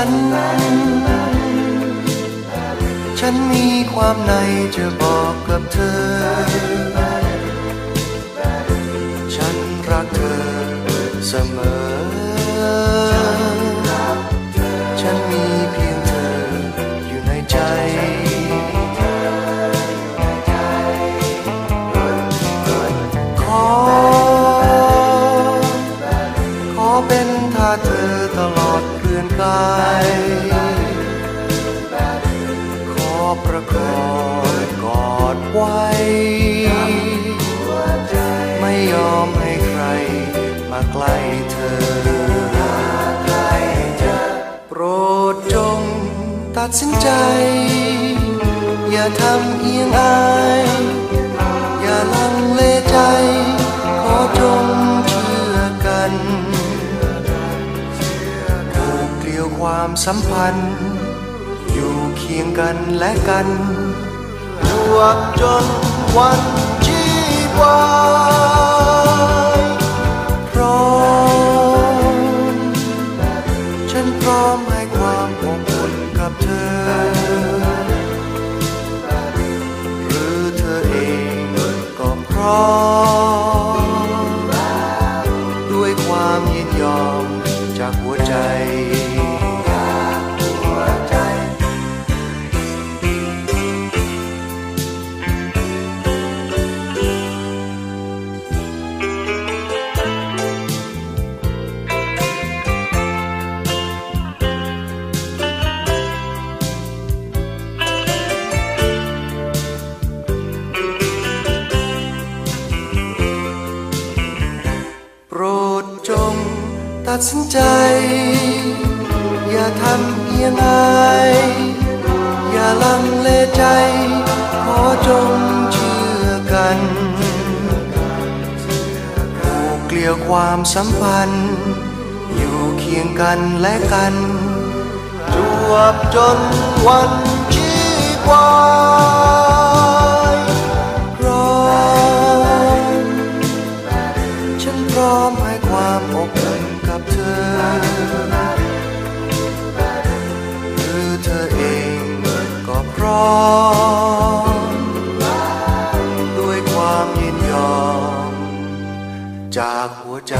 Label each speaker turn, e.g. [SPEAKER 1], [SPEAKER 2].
[SPEAKER 1] ฉัน ฉันมีความในจะบอกกับเธอ ฉันรักเธอเสมอ ประกอดกอดไว้ ไม่ยอมให้ใครมาใกล้เธอ โปรดจงตัดสินใจ อย่าทำเอียงอาย อย่าลังเลใจ ขอจงเชื่อกันเกลียวความสัมพันธ์ เคียงกันและกันจวบจนวันชีวายพร้อมฉันพร้อมให้ความอบอุ่นกับเธอ หรือเธอเองก็พร้อม ตัดสินใจ อย่าทำเอียงอายอย่าลังเลใจ ขอจงเชื่อกันผูกเกลียวความสัมพันธ์ อยู่เคียงกันและกันจวบจนวันชีวา พร้อมด้วยความยินยอม จากหัวใจ